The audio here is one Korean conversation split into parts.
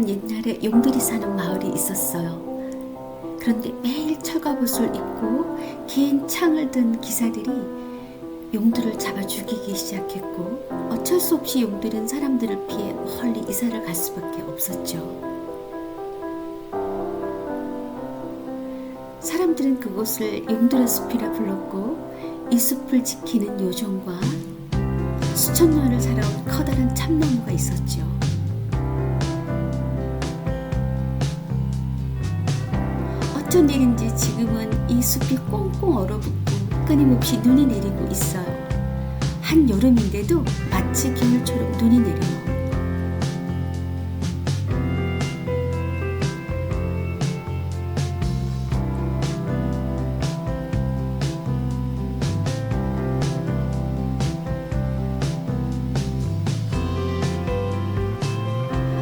먼 옛날에 용들이 사는 마을이 있었어요. 그런데 매일 철갑옷을 입고 긴 창을 든 기사들이 용들을 잡아 죽이기 시작했고 어쩔 수 없이 용들은 사람들을 피해 멀리 이사를 갈 수밖에 없었죠. 사람들은 그곳을 용들의 숲이라 불렀고 이 숲을 지키는 요정과 수천 년을 살아온 커다란 참나무가 있었죠. 어쩐 일인지 지금은 이 숲이 꽁꽁 얼어붙고 끊임없이 눈이 내리고 있어요. 한 여름인데도 마치 겨울처럼 눈이 내려요.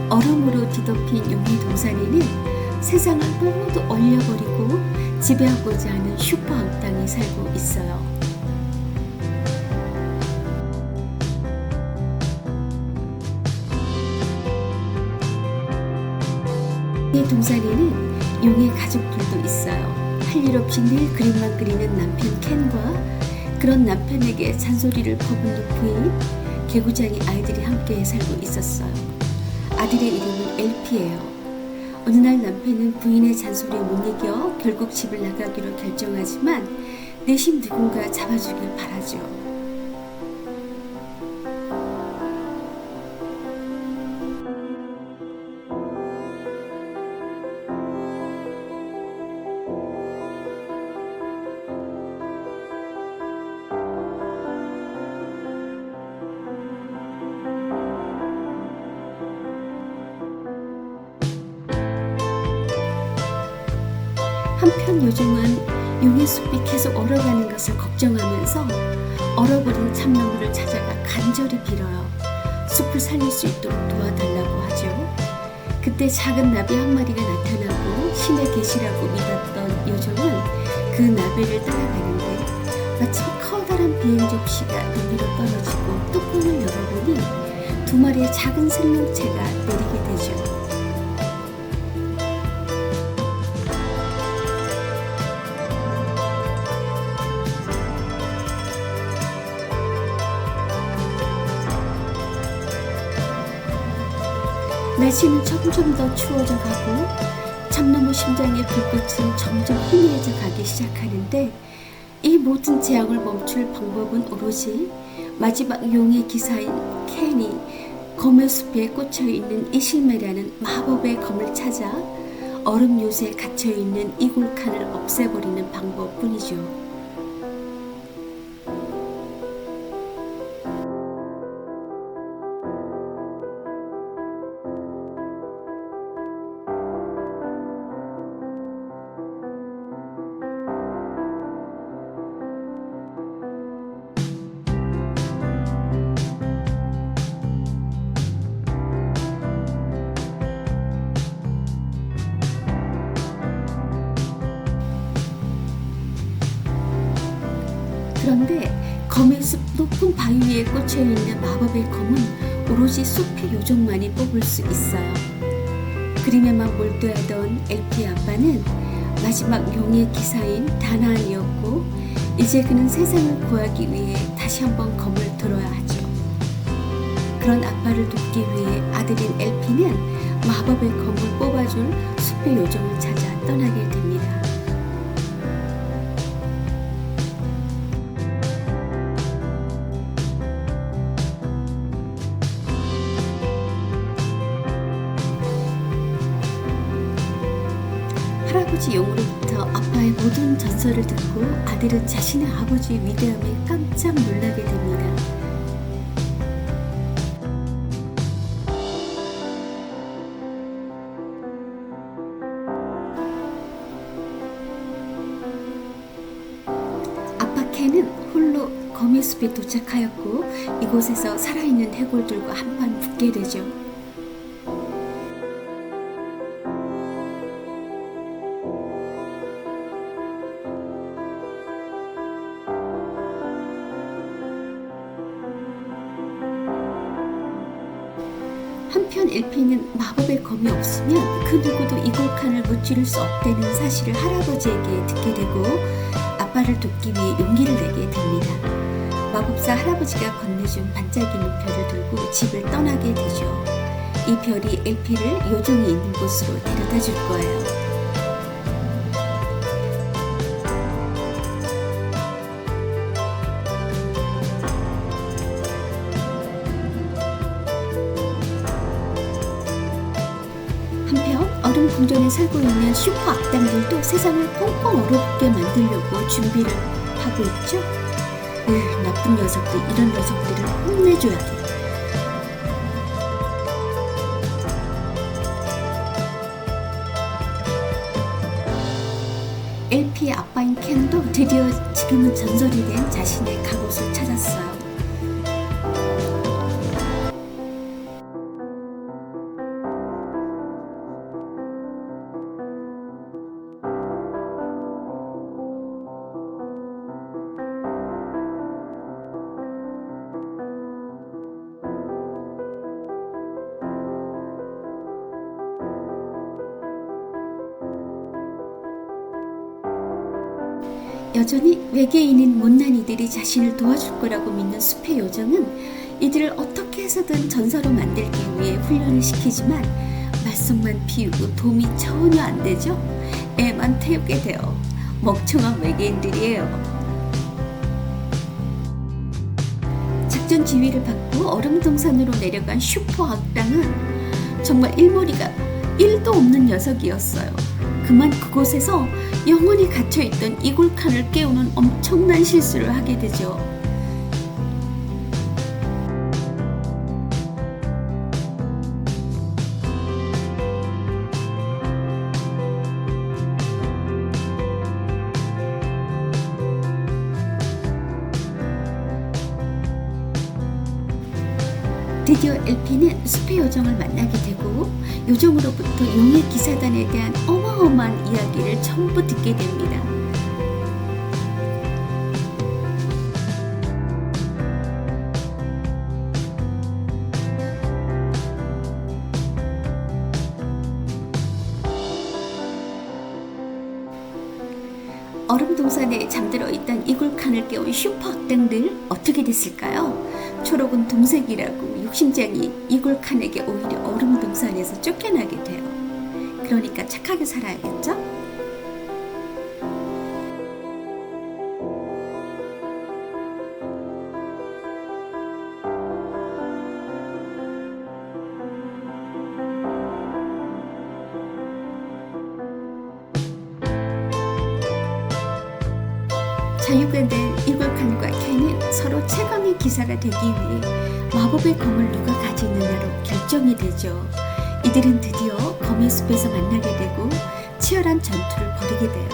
얼음으로 뒤덮인 용의 동산에는 세상을 모두 얼려버리고 지배하고자 하는 슈퍼 악당이 살고 있어요. 이 동산에는 용의 가족들도 있어요. 할 일 없이 늘 그림만 그리는 남편 켄과 그런 남편에게 잔소리를 퍼붓는 부인, 개구장이 아이들이 함께 살고 있었어요. 아들의 이름은 엘피예요. 어느 날 남편은 부인의 잔소리에 못 이겨 결국 집을 나가기로 결정하지만 내심 누군가 잡아주길 바라죠. 한편 요정은 용의 숲이 계속 얼어가는 것을 걱정하면서 얼어버린 참나무를 찾아가 간절히 빌어요. 숲을 살릴 수 있도록 도와달라고 하죠. 그때 작은 나비 한 마리가 나타나고 신의 계시라고 믿었던 요정은 그 나비를 따라가는데 마침 커다란 비행 접시가 눈 위로 떨어지고 뚜껑을 열어보니 두 마리의 작은 생명체가 내리게 되죠. 날씨는 점점 더 추워져 가고 참나무 심장의 불꽃은 점점 희미해져 가기 시작하는데 이 모든 재앙을 멈출 방법은 오로지 마지막 용의 기사인 켄이 검의 숲에 꽂혀 있는 이실메라는 마법의 검을 찾아 얼음 요새에 갇혀 있는 이골칸을 없애버리는 방법뿐이죠. 검의 숲 높은 바위 위에 꽂혀 있는 마법의 검은 오로지 숲의 요정만이 뽑을 수 있어요. 그림에만 몰두하던 엘피의 아빠는 마지막 용의 기사인 다나안이었고 이제 그는 세상을 구하기 위해 다시 한번 검을 들어야 하죠. 그런 아빠를 돕기 위해 아들인 엘피는 마법의 검을 뽑아줄 숲의 요정을 찾아 떠나게 됩니다. 할아버지 용으로부터 아빠의 모든 전설을 듣고 아들은 자신의 아버지의 위대함에 깜짝 놀라게 됩니다. 아빠 켄은 홀로 거미 숲에 도착하였고 이곳에서 살아있는 해골들과 한판 붙게 되죠. 한편 LP는 마법의 검이 없으면 그 누구도 이골칸을 무찌를 수 없다는 사실을 할아버지에게 듣게 되고 아빠를 돕기 위해 용기를 내게 됩니다. 마법사 할아버지가 건네준 반짝이는 별을 들고 집을 떠나게 되죠. 이 별이 LP를 요정이 있는 곳으로 데려다 줄 거예요. 궁전에 살고 있는 슈퍼 악당들도 세상을 꽁꽁 얼어붙게 만들려고 준비를 하고 있죠. 으, 나쁜 녀석들 이런 녀석들을 혼내줘야 돼. LP의 아빠인 켄도 드디어 지금은 전설이 된 자신의 갑옷을 찾았어요. 여전히 외계인인 못난 이들이 자신을 도와줄 거라고 믿는 숲의 요정은 이들을 어떻게 해서든 전사로 만들기 위해 훈련을 시키지만 말썽만 피우고 도움이 전혀 안 되죠. 애만 태우게 돼요. 멍청한 외계인들이에요. 작전 지휘를 받고 얼음 동산으로 내려간 슈퍼 악당은 정말 일머리가 1도 없는 녀석이었어요. 그만 그곳에서 영원히 갇혀있던 이골칸을 깨우는 엄청난 실수를 하게 되죠. 드디어 엘피는 숲의 요정을 만나게 되고 요정으로부터 용의 기사단에 대한 어마 어마한 이야기를 전부 듣게 됩니다. 동산에 잠들어 있던 이굴칸을 깨운 슈퍼 악당들 어떻게 됐을까요? 초록은 동색이라고 욕심쟁이 이굴칸에게 오히려 얼음 동산에서 쫓겨나게 돼요. 그러니까 착하게 살아야겠죠? 자유가 된 이글칸과 켄은 서로 최강의 기사가 되기 위해 마법의 검을 누가 가지느냐로 결정이 되죠. 이들은 드디어 검의 숲에서 만나게 되고 치열한 전투를 벌이게 돼요.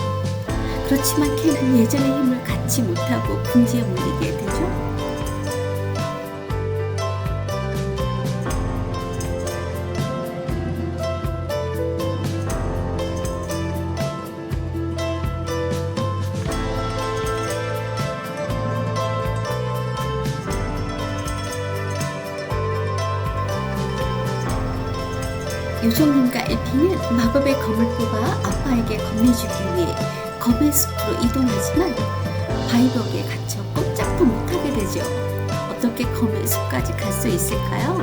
그렇지만 켄은 예전의 힘을 갖지 못하고 궁지에 몰리게 되죠. 요정님과 엘피는 마법의 검을 뽑아 아빠에게 건네주기 위해 검의 숲으로 이동하지만 바이버기에 갇혀 꼼짝도 못하게 되죠. 어떻게 검의 숲까지 갈 수 있을까요?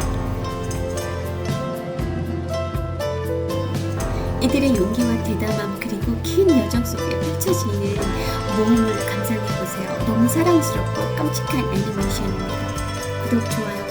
이들의 용기와 대담함 그리고 긴 여정 속에 펼쳐지는 모험을 감상해보세요. 너무 사랑스럽고 깜찍한 애니메이션입니다. 구독, 좋아요